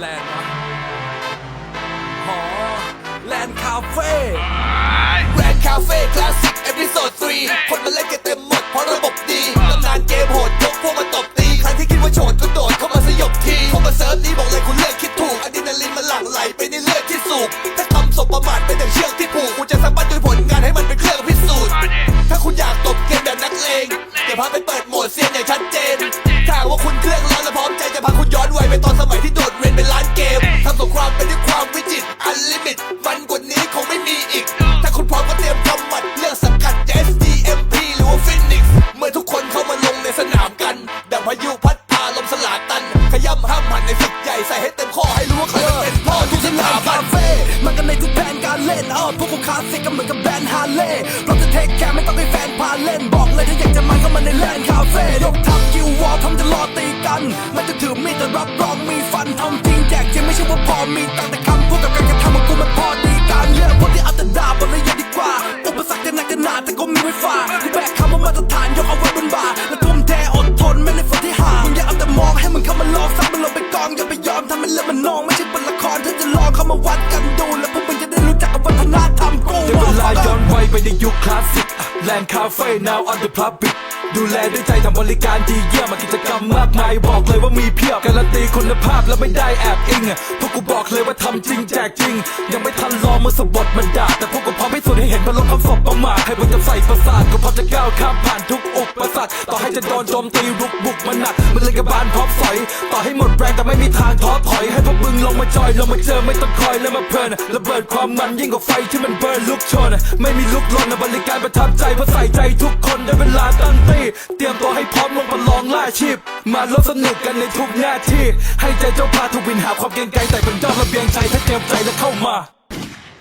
แลนด์วะหอแลนด์คาเฟ่แรนคาเฟ่คลาสสิกเอพิโซด3คนมาเล่นกันเต็มหมดเพราะระบบดีตำนานเกมโหดยกพวกมาตบตี ใครที่คิดว่าโฉดก็โดดเข้ามาสยบทีเข้ามาเซิร์ฟนี้บอกเลยคุณเลือกคิดถูกอะดรีนาลีนมันหลั่งไหลไปในเลือดที่สูบถ้าทำศพประมาทเป็นอย่างเชือกที่ผูกคุณจะสะบัดด้วยผลงานให้มัน นก็มาในแลนคาเฟ่ยกทัพคิววอลพร้อมจะรอตีกัน มันจะถือมีดแต่รับรองมีฟันทำจริงแจกจริงไม่ใช่ว่าพอมีตังแต่คำพูดกับการกระทำของกูมันพอดีกันเยอะพวกที่เอาแต่ด่าบนเลยอยดีกว่า อุปสรรคจะหนักจะหนาแต่ก็มีไว้ฝ่ากูแบกคำว่ามาตรฐานยกเอาไว้บนบ่าและทุ่มเทอดทนไม่ในฝันที่ห่างมึงอย่าเอาแต่มองให้มึงเข้ามาลองซักมันลงไปกองอย่าไปยอมทำเป็นเรื่องมันนองไม่ใช่บทละครถ้าจะลองเข้ามาวัดกันดู แล้วพวกมึงจะได้รู้จักกับวัฒนธรรมกูได้เวลาย้อนวัยไปในยุคคลาสสิกแลนด์คาเฟ่ now on the public ดูแลด้วยใจทำบริการดีเยี่ยมกิจกรรมมากมายบอกเลยว่ามีเพียบการันตีคุณภาพแล้วไม่ได้แอบอิงอะพวกกูบอกเลยว่าทำจริงแจกจริง ยังไม่ทันรอมือสบดมันด่าแต่พวกกูพร้อมให้สุดให้เห็นพลังคำศพประมาทให้พวกจะใส่ประสาทก็พร้อมจะก้าวข้ามผ่านทุกอุปสรรคต่อให้จะโดนโจมตีรุกบุกมันหนักมันเลยกระบาลพร้อมสอย ต่อให้หมดแรงแต่ไม่มีทางท้อถอยให้พวกมึงลงมาจอยลงมาเจอไม่ต้องคอยแล้วมาเพลินระเบิดความมันยิ่งกว่าไฟที่มันเบิร์นลุกโชน ไม่มีลุกลนบริการประทับใจเพราะใส่ใจทุกคนได้เวลาตั้งตีเตรียมตัวให้พร้อมลงมาลองล่าชีพ มาลดสนุกกันในทุกหน้าที่ ให้ใจเจ้าพาทุกวินหาความเกรงใจแต่เป็นยอดระเบียงใจถ้าเตรียมใจแล้วเข้ามา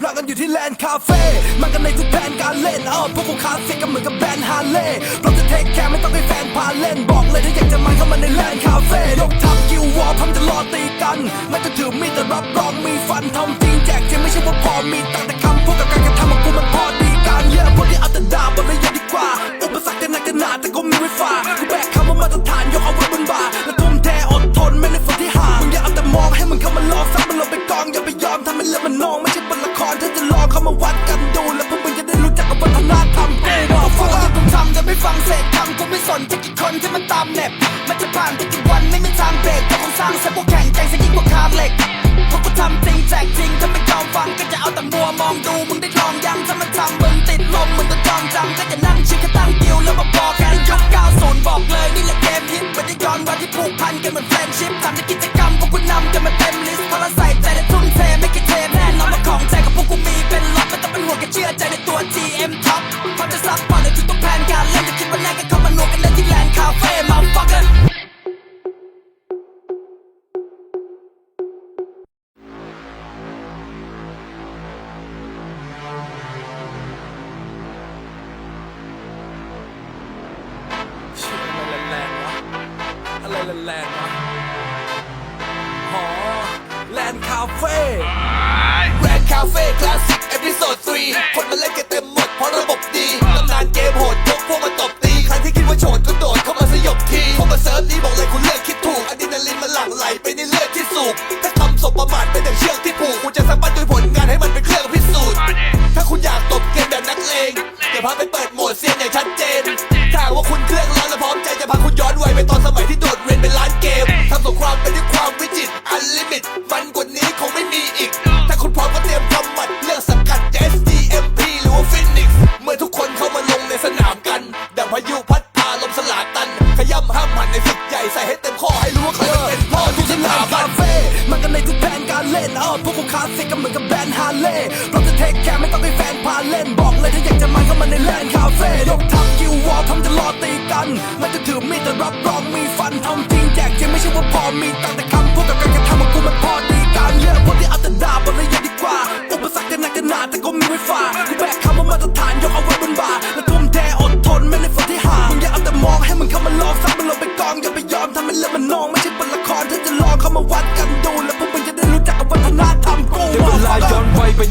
เรากันอยู่ที่แลนด์คาเฟ่มันกันในทุกแผนการเล่นเออพวกกูคลาสสิกก็เหมือนกับแบรนด์ฮาร์เลย์เราจะเทคแคร์ไม่ต้องให้แฟนพาเล่นบอกเลยถ้าอยากจะมันเข้ามาในแลนด์คาเฟ่ยกทัพคิววอลพร้อมจะรอตีกันไมันจะถือมีดแต่รับรองมีฟันทำจริงแจกจริงไม่ใช่ว่าพอมีตังแต่คำพูดกับ อะพวกที่เอาแต่ด่าบนเลยอย่าดีกว่า อุปสรรคจะหนักจะหนาแต่ก็มีไว้ฝ่ากูแบกคำว่ามาตรฐานยกเอาไว้บนบ่าและทุ่มเทอดทนไม่ในฝันที่หามึงอย่าเอาแต่มองให้มึงเข้ามาลอง 3คามกันดังพายุพัดพาลมสลาตัน ขย้ำห้ามหันในศึกใหญ่ใส่ให้เต็มข้อให้รู้ว่าใครมันเป็นพ่อทุกสที่แลถานด์บัคานเฟ่มันกันในทุกแผนการเล่นเออพวกกูคลาสสิกก็เหมือนกับแบรนด์ฮาร์เลย์เราจะเทคแคร์ไม่ต้องให้แฟนพาเล่นบอกเลยถ้าอยากจะมันเข้ามาในแลนด์คาเฟ่ยกทัพคิววอลพร้อมจะรอตีกันมันจะถือมีดแต่รับรองมีฟันทำจริงแจกจริงไม่ใช่ว่าพอมีตังค์แต่คำพูดกับการกระทำของกูมันพอดีกันเยอะพวกที่เอาแต่ด่าบนเลยอย่าดีกว่าอุปสรรคจะหนักจะหนาแต่ก็มีไว้ฝ่ากูแบกคำว่ามาตรฐานยกเอาไว้บนบ่า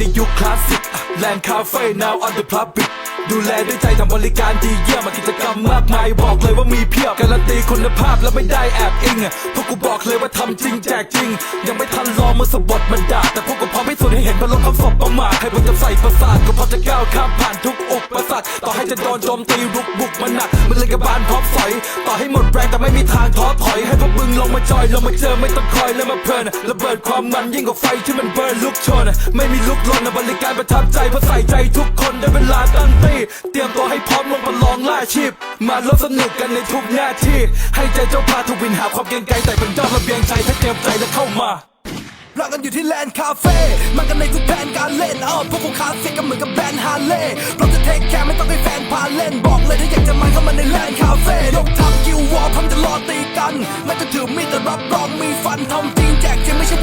ย้อนวัยไปในยุคคลาสสิกแลนด์คาเฟ่ now on the public ดูแลด้วยใจทำบริการดีเยี่ยมมากิจกรรมมากมายบอกเลยว่ามีเพียบการันตีคุณภาพและไม่ได้แอบอิงพวกกูบอกเลยว่าทำจริงแจกจริง ยังไม่ทันลอมือสบดมันด่าแต่พวกกูพร้อมพิสูจน์ให้เห็นว่าลดความสบประมาทให้พวกจะใส่ประสาทก็พอจะก้าวข้ามผ่านทุกอุปสรรคต่อให้จะโดนโจมตีรุกบุกมันหนักมันเลยกระบาลพร้อมสอยต่อให้หมดแรงแต่ไม่มีทางท้อถอยให้พวกมึงลงมาจอยลงมาเจอไม่ต้องคอยแล้วมาเพลินระเบิดความมันยิ่งกว่าไฟที่มันเบิร์นลุกชนไม่มีลุกลนนบริการประทับใจเพราะใส่ใจทุกคนได้เวลาตั้งตีเตรียมตัวให้พร้อมลงมาลองล่าชีพ มาร่วมสนุกกันในทุกหน้าที่ ให้ใจเจ้าพาทุกวินหาความเกรงใจแต่เป็นยอดระเบียงใจถ้าเตรียมใจแล้วเข้ามาเรากันอยู่ที่แลนด์คาเฟ่มันกันในทุกแผนการเล่นเออพวกกูคาสสิกก็เหมือนกับแบรนด์ฮาร์เลย์เราจะเทคแคร์ไม่ต้องให้แฟนพาเล่น บอกเลยถ้าอยากจะมันเข้ามาในแลนด์คาเฟ่ยกทัพกิววอลพร้อมจะรอตีกัน ไม่ต้องถือมีดแต่รับรองมีฟันทำจริงแจกจริงไม่ใช่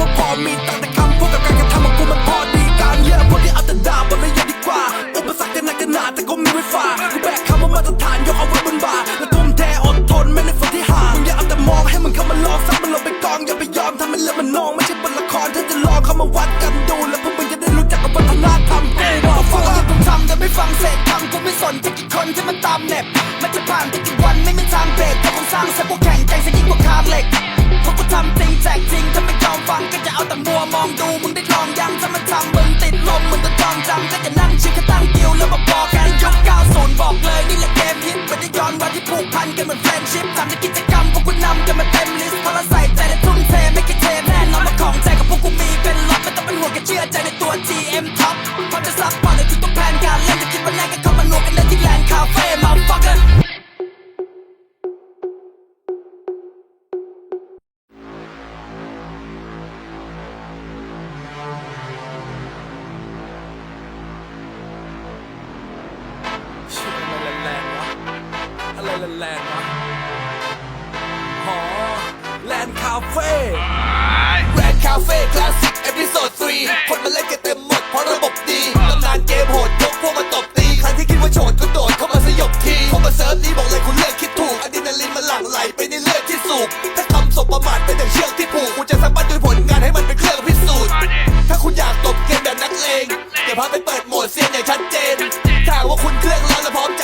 ที่มันตามเน็บมันจะผ่านไปกี่วันไม่มีทางเบรกแต่คงสร้างเสร็จพวกแข่งใจซะยิ่งกว่าคาร์เหล็กเพราะกูทำจริงแจกจริงถ้าไม่ยอมฟังก็จะเอาแต่มัวมองดูมึงได้ลองยังถ้ามันทำมึงติดลมมึงต้องจองจำก็จะนั่งชิคตั้งกิวแล้วมาบอกกันยุค90บอกเลยนี่แหละเกมฮิตไม่ได้ย้อนวันที่ผูกพันกันเหมือนแฟนชิพทำในกิจกรรมพวกกูนำกันมาเต็ม อะไรแรงๆวะหอแลนด์คาเฟ่แรนคาเฟ่คลาสสิกเอพิโซด3คนมาเล่นกันเต็มหมดเพราะระบบดีตำนานเกมโหดยกพวกมาตบตี ใครที่คิดว่าโฉดก็โดดเข้ามาสยบทีเข้ามาเซิร์ฟนี้บอกเลยคุณเลือกคิดถูกอะดรีนาลีนมันหลั่งไหลไปในเลือดที่สูบถ้าคำสบประมาทเป็นอย่างเชือกที่ผูกกูจะสามารถด้วยผลงานให้มันเป็นเครื่องพิสูจน์ถ้าคุณอยากตบเกมแบบนักเลงเดี๋ยวพาไปเปิดโหมดเซียนอย่างชัดเจนถ้าหากว่าคุณเครื่องร้อนและพร้อมใจ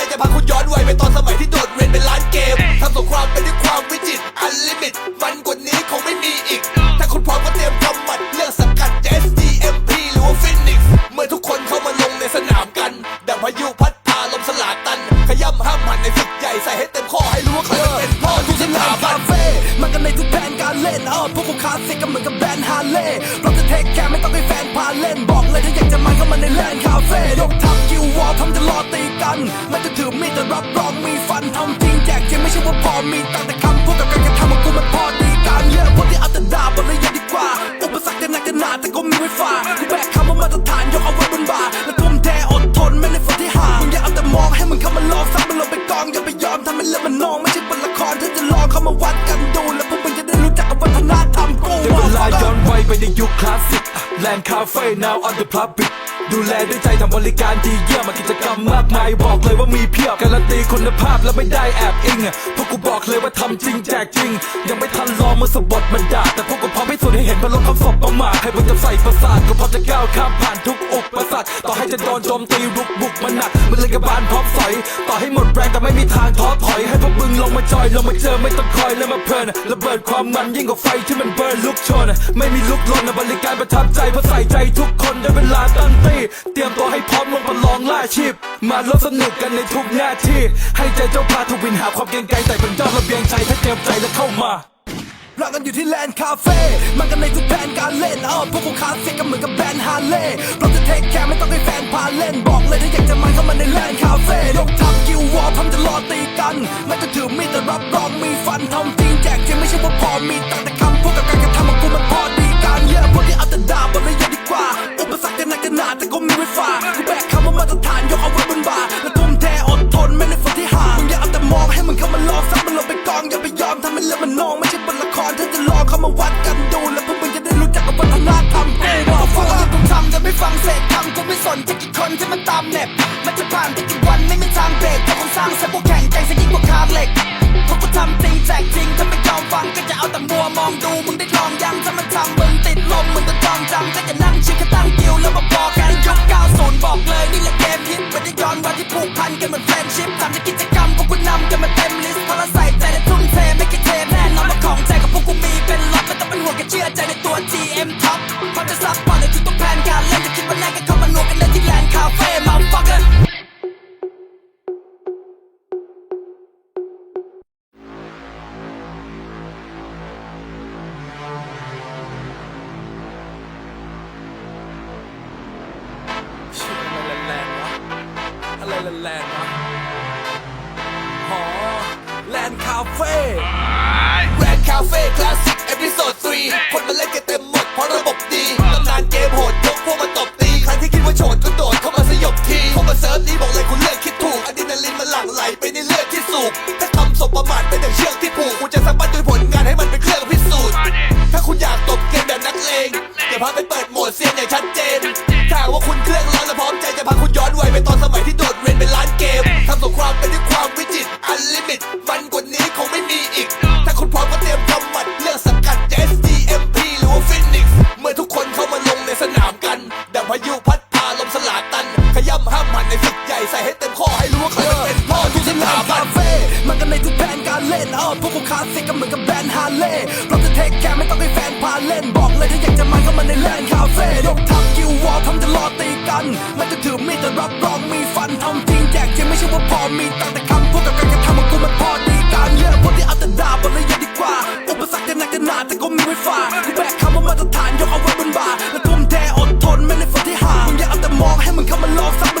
จะำจริงแจกจริงไม่ใช่ว่าพอมีตังแต่คำพูดกับการกระทำของกูมันพอดีกันเยอะพวกที่เอาแต่ด่าบนเลยอย่าดีกว่า อุปสรรคจะหนักจะหนาแต่ก็มีไว้ฝ่ากูแบกคำว่ามาตรฐานยกเอาไว้บนบ่าและทุ่มเทอดทนไม่ในฝันที่หามึงอย่าเอาแต่มองให้มันเข้ามาลองซักมันลงไปกองอย่าไปยอมทำให้เรื่องมันนองไม่ใช่บทละครถ้าจะลองเข้ามาวัดกันดู แล้วพวกมึงจะได้รู้จักกับวัฒนธรรมกูได้เวลาย้อนวัยไปในยุคคลาสสิก แลนด์คาเฟ่ now on the public ดูแลด้วยใจทำบริการดีเยี่ยมมากิจกรรมมากมายบอกเลยว่ามีเพียบ การันตีคุณภาพและไม่ได้แอบอิงพวกกูบอกเลยว่าทำจริงแจกจริง ยังไม่ทันลอมือสะบดมันด่าแต่พวกกูพร้อมพิสูจน์ให้เห็นว่าลดความสบประมาทให้พวกจะใส่ประสาทก็พอจะก้าวข้ามผ่านทุกอุปสรรคต่อให้จะโดนโจมตีรุกบุกมันหนักมันเลยกระบาลพร้อมสอยต่อให้หมดแรงแต่ไม่มีทางท้อถอยให้พวกมึงลงมาจอยลงมาเจอไม่ต้องคอยแล้วมาเพลินระเบิดความมันยิ่งกว่าไฟที่มันเบิร์นลุกชน ไม่มีลุกลนบริการประทับใจเพราะใส่ใจทุกคนได้เวลาตั้งตีเตรียมตัวให้พร้อมลงมาลองล่าชีพ มาร่วมสนุกกันในทุกหน้าที่ ให้ใจเจ้าพาทุกวินหาความเกรงใจแต่เป็นยอดระเบียงใจถ้าเตรียมใจแล้วเข้ามาเรากันอยู่ที่แลนด์คาเฟ่มันกันในทุกแผนการเล่นเออพวกกูคลาสสิกก็เหมือนกับแบรนด์ฮาร์เลย์เราจะเทคแคร์ไม่ต้องให้แฟนพาเล่น บอกเลยถ้าอยากจะมันเข้ามาในแลนด์คาเฟ่ยกทัพกิววอลพร้อมจะรอตีกัน ไม่ต้องถือมีดแต่รับรองมีฟันทำจริงแจกจริงไม่ใช่ว่าพอมีตังแต่คำพูดกับการ ดาบนเลยอย่ดีกว่า อุปสรรคจะหนักจะหนาแต่ก็มีไว้ฝ่ากูแบกคำว่ามาตรฐานยกเอาไว้บนบ่าและทุ่มเทอดทนไม่ในฝันที่หามึงอย่าเอาแต่มองให้มันเข้ามาลองซักมันลงไปกองอย่าไปยอมทำให้เรื่องมันนองไม่ เมันกันในทุกแผนการเล่นเออพวกกูคลาสสิกก็เหมือนกับแบรนด์ฮาร์เลย์เราจะเทคแคร์ไม่ต้องให้แฟนพาเล่นบอกเลยถ้าอยากจะมาเข้ามาในแลนด์คาเฟ่ยกทัพกิววอลทำจะรอตีกันมันจะถือมีดแต่รับรองมีฟันทำจริงแจกจริงไม่ใช่ว่าพอมีตังแต่คำพูดกับการกระทำของกูมันพอดีกันเยอะพวกที่เอาแต่ด่าบนเลยอยดีกว่าอุปสรรคจะหนักจะหนาแต่ก็มีไว้ฝ่ากูแบกคำว่ามาตรฐานยกเอาไว้บนบ่าและทุ่มเทอดทนไม่ในฝันที่หามึงอย่าเอาแต่มองให้มึงเข้ามาลองซักมั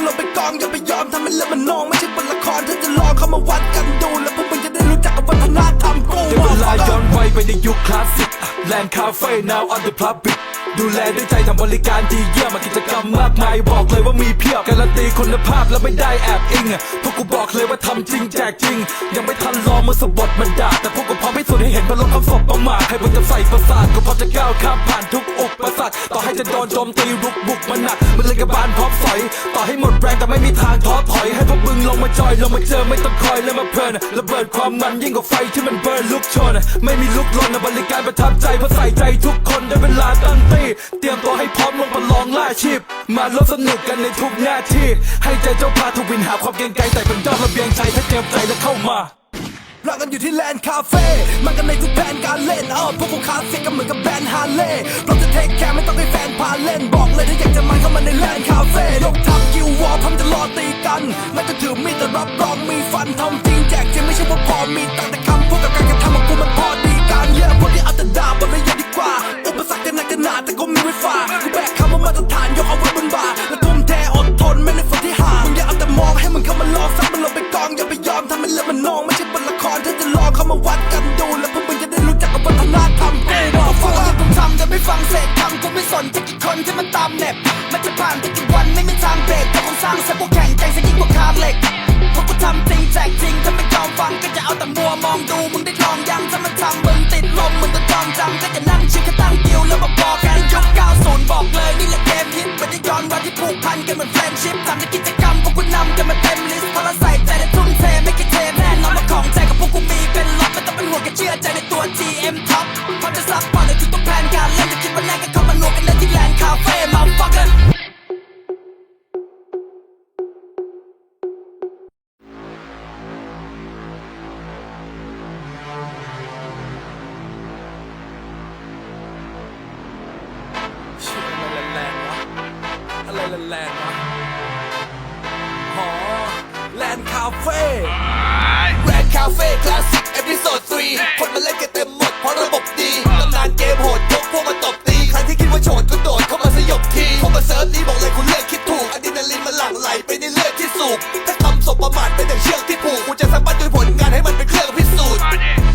นลงไปก องอย่าไปยอมทำมันเรื่องมันนองไม่ใช่บทละครถ้าจะลองเข้ามาวัดกันดู แล้วพวกมึงจะได้รู้จักกับวัฒนธรรมกูได้เวลาย้อนวัยไปในยุคคลาสสิกแลนด์คาเฟ่ now on the public ดูแลด้วยใจทำบริการดีเยี่ยมกิจกรรมมากมายบอกเลยว่ามีเพียบการันตีคุณภาพและไม่ได้แอบอิงอะพวกกูบอกเลยว่าทำจริงแจกจริง ยังไม่ทันรอมือสบดมันด่าแต่พวกกูพร้อมให้สุดให้เห็นพลังคำศพประมาทให้พวกจะใส่ประสาทก็พร้อมจะก้าวข้ามผ่านทุกอุปสรรคต่อให้จะโดนโจมตีรุกบุกมันหนักมันเลยกระบาลพร้อมสอย ต่อให้หมดแรงแต่ไม่มีทางท้อถอยให้พวกมึงลงมาจอยลงมาเจอไม่ต้องคอยแล้วมาเพลินระเบิดความมันยิ่งกว่าไฟที่มันเบิร์นลุกชน ไม่มีลุกลนอะบริการประทับใจเพราะใส่ใจทุกคนได้เวลาตั้งตีเตรียมตัวให้พร้อมลงมาลองล่าชีพ มาร่วมสนุกกันในทุกหน้าที่ ให้ใจเจ้าพาทุกวินหาความเกรงใจแต่เป็นยอดระเบียงใจถ้าเตรียมใจแล้วเข้ามาเรากันอยู่ที่แลนด์คาเฟ่มันกันในทุกแผนการเล่นเออพวกกูคลาสสิกก็เหมือนกับแบรนด์ฮาร์เลย์เราจะเทคแคร์ไม่ต้องให้แฟนพาเล่นบอกเลยถ้าอยากจะมาเข้ามาในแลนด์คาเฟ่ยกทัพกิววอลพร้อมจะรอตีกันมันจะถือมีดแต่รับรองมีฟันทำจริงแจกจริงไม่ใช่ว่าพอมีตังแต่คำพูดกับการกระทำของกูมันพอดีกันเยอะพวกที่เอาแต่ด่าบนเลยอย่าดีกว่า นักจะหนาแต่ก็มีไว้ฝ่ากูแบกคำว่ามาตรฐานยกเอาไว้บนบ่าและทุ่มเทอดทนไม่ในฝันที่หามึงอย่าเอาแต่มองให้มึงเข้ามาลองซักมันลงไปกองอย่าไปยอมทำเป็นเรื่องมันนองไม่ใช่บทละครถ้าจะลองเข้ามาวัดกันดูแล้วพวกมึงจะได้รู้จักกับวัฒนธรรมกูบอกฟังที่ผมทำจะไม่ฟังเศษคำกูไม่สนจะกี่คนที่มันตามเน็บมันจะผ่านไปกี่วันไม่มีทางเบรกแต่คงสร้างเสียพวกแข่งใจซะยิ่งกว่าคาร์เหล็กพวกกูทำจริงแจกจริงถ้าไม่ยอมฟัง บอกเลยนี่แหละเกมฮิตไม่ได้ย้อนวันที่ผูกพันกันเหมือนแฟนชิพทำในกิจกรรมพวกกูนำกันมาเต็มลิสต์เพราะเราใส่ใจและทุ่มเทไม่คิดเทแน่นอนว่าของใจกับพวกกูมีเป็นล็อกไม่ต้องเป็นห่วงกันเชื่อใจในตัว GM Top แลนด์คาเฟ่แรนคาเฟ่คลาสสิกเอพิโซด3คนมาเล่นกันเต็มหมดเพราะระบบดีตำนานเกมโหดยกพวกมาตบตีใครที่คิดว่าโฉดก็โดดเข้ามาสยบทีเข้ามาเซิร์ฟนี้บอกเลยคุณเลือกคิดถูกอะดรีนาลินมันหลั่งไหลไปในเลือดที่สูบถ้าทำศพประมาทเป็นอย่างเชือกที่ผูกคุณจะสะบัดด้วยผลงานให้มันเป็นเครื่องพิสูจน์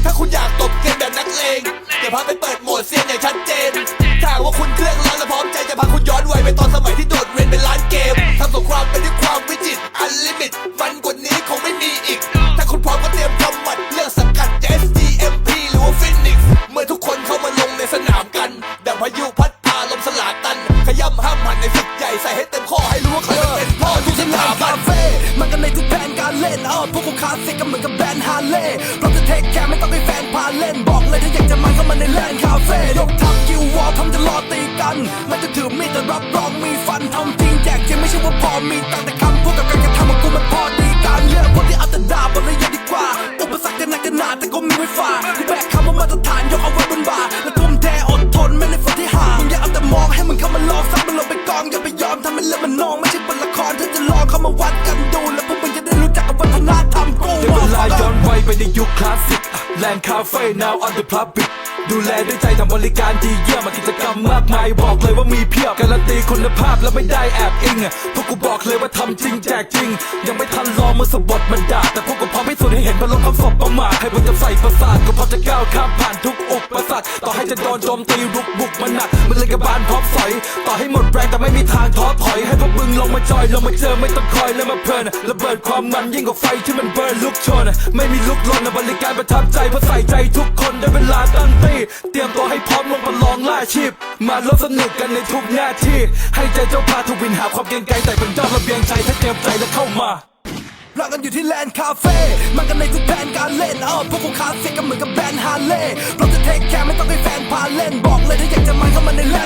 ถ้าคุณอยากตบเกมแบบนักเลงเดี๋ยวพาไปเปิดโหมดเซียนอย่างชัดเจน ถ้าว่าคุณเครื่องร้อนและพร้อมใจจะพาคุณย้อนวัยไปตอนสมัยที่โดดเรียนเป็นล้านเกมทำสงครามไปด้วยความวิจิตรอันลิมิตมันกว่านี้คงไม่มีอีก มีไว้ฝ่ากูแบกคำว่ามาตรฐานยกเอาไว้บนบ่าและทุ่มเทอดทนไม่ในฝันที่หามึงอย่าเอาแต่มองให้มึงเข้ามาลองซักมันลงไปกองอย่าไปยอมทำให้เรื่องมันนองไม่ใช่บทละครถ้าจะลองเข้ามาวัดกันดู แล้วพวกมึงจะได้รู้จักกับวัฒนธรรมกูได้เวลาย้อนวัยไปในยุคคลาสสิก แลนด์คาเฟ่ now on the public ดูแลด้วยใจทำบริการดีเยี่ยมมากิจกรรมมากมายบอกเลยว่ามีเพียบ การันตีคุณภาพแล้วไม่ได้แอบอิงอะพวกกูบอกเลยว่าทำจริงแจกจริง ยังไม่ทันรอมือสบดมันด่าแต่พวกกูพร้อมพิสูจน์ให้เห็นว่าลดความสบประมาทให้พวกจะใส่ประสาทก็พอจะก้าวข้ามผ่านทุกอุปสรรค จะโดนโจมตีรุกบุกมันหนักมันเลยกระบาลพร้อมสอย ต่อให้หมดแรงแต่ไม่มีทางท้อถอยให้พวกมึงลงมาจอยลงมาเจอไม่ต้องคอยแล้วมาเพลินระเบิดความมันยิ่งกว่าไฟที่มันเบิร์นลุกชนไม่มีลุกลนบริการประทับใจเพราะใส่ใจทุกคนได้เวลาตั้งตีเตรียมตัวให้พร้อมลงมาลองล่าชีพ มาร่วมสนุกกันในทุกหน้าที่ ให้ใจเจ้าพาทุกวินหาความเกรงใจแต่เป็นยอดระเบียงใจถ้าเตรียมใจแล้วเข้ามา รากันอยู่ที่แลนด์คาเฟ่มันกันในทุกแผนการเล่นเออพวกกูคลาสสิกก็เหมือนกับแบรนด์ฮาร์เลย์เราจะเทคแคร์ไม่ต้องให้แฟนพาเล่นบอกเลยถ้าอยากจะมันเข้ามาในแลน